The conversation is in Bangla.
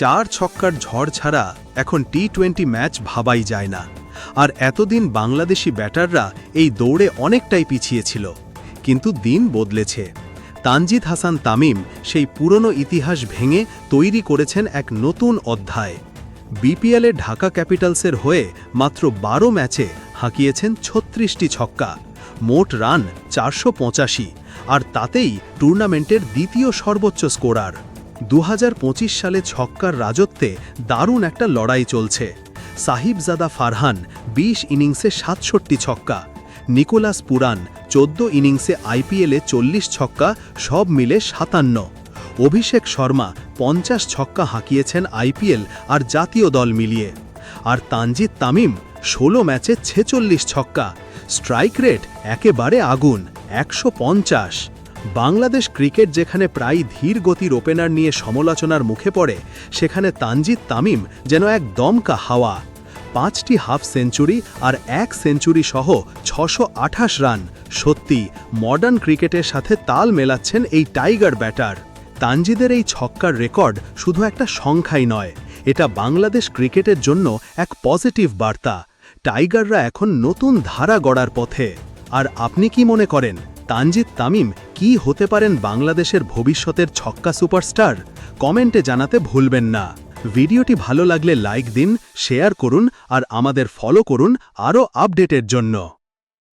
চার ছক্কার ঝড় ছাড়া এখন টি টোয়েন্টি ম্যাচ ভাবাই যায় না। আর এতদিন বাংলাদেশি ব্যাটাররা এই দৌড়ে অনেকটাই পিছিয়ে ছিল। কিন্তু দিন বদলেছে। তানজিদ হাসান তামিম সেই পুরনো ইতিহাস ভেঙে তৈরি করেছেন এক নতুন অধ্যায়। বিপিএলে ঢাকা ক্যাপিটালসের হয়ে মাত্র বারো ম্যাচে হাঁকিয়েছেন ছত্রিশটি ছক্কা, মোট রান চারশো পঁচাশি, আর তাতেই টুর্নামেন্টের দ্বিতীয় সর্বোচ্চ স্কোরার। দু হাজার পঁচিশ সালে ছক্কার রাজত্বে দারুণ একটা লড়াই চলছে। সাহিবজাদা ফারহান ২০ ইনিংসে সাতষট্টি ছক্কা, নিকোলাস পুরান চোদ্দ ইনিংসে আইপিএলে চল্লিশ ছক্কা, সব মিলে সাতান্ন। অভিষেক শর্মা পঞ্চাশ ছক্কা হাঁকিয়েছেন আইপিএল আর জাতীয় দল মিলিয়ে। আর তানজিদ তামিম ষোলো ম্যাচে ছেচল্লিশ ছক্কা, স্ট্রাইক রেট একেবারে আগুন, একশো পঞ্চাশ। বাংলাদেশ ক্রিকেট যেখানে প্রায় ধীর গতির ওপেনার নিয়ে সমালোচনার মুখে পড়ে, সেখানে তানজিদ তামিম যেন এক দমকা হাওয়া। পাঁচটি হাফ সেঞ্চুরি আর এক সেঞ্চুরি সহ ছশো রান। সত্যি মডার্ন ক্রিকেটের সাথে তাল মেলাচ্ছেন এই টাইগার ব্যাটার তানজিদের এই ছক্কার রেকর্ড শুধু একটা সংখ্যাই নয়, এটা বাংলাদেশ ক্রিকেটের জন্য এক পজিটিভ বার্তা। টাইগাররা এখন নতুন ধারা গড়ার পথে। আর আপনি কি মনে করেন? তানজিদ তামিম কি হতে পারেন বাংলাদেশের ভবিষ্যতের ছক্কা সুপারস্টার? কমেন্টে জানাতে ভুলবেন না। ভিডিওটি ভালো লাগলে লাইক দিন, শেয়ার করুন, আর আমাদের ফলো করুন আরও আপডেটের জন্য।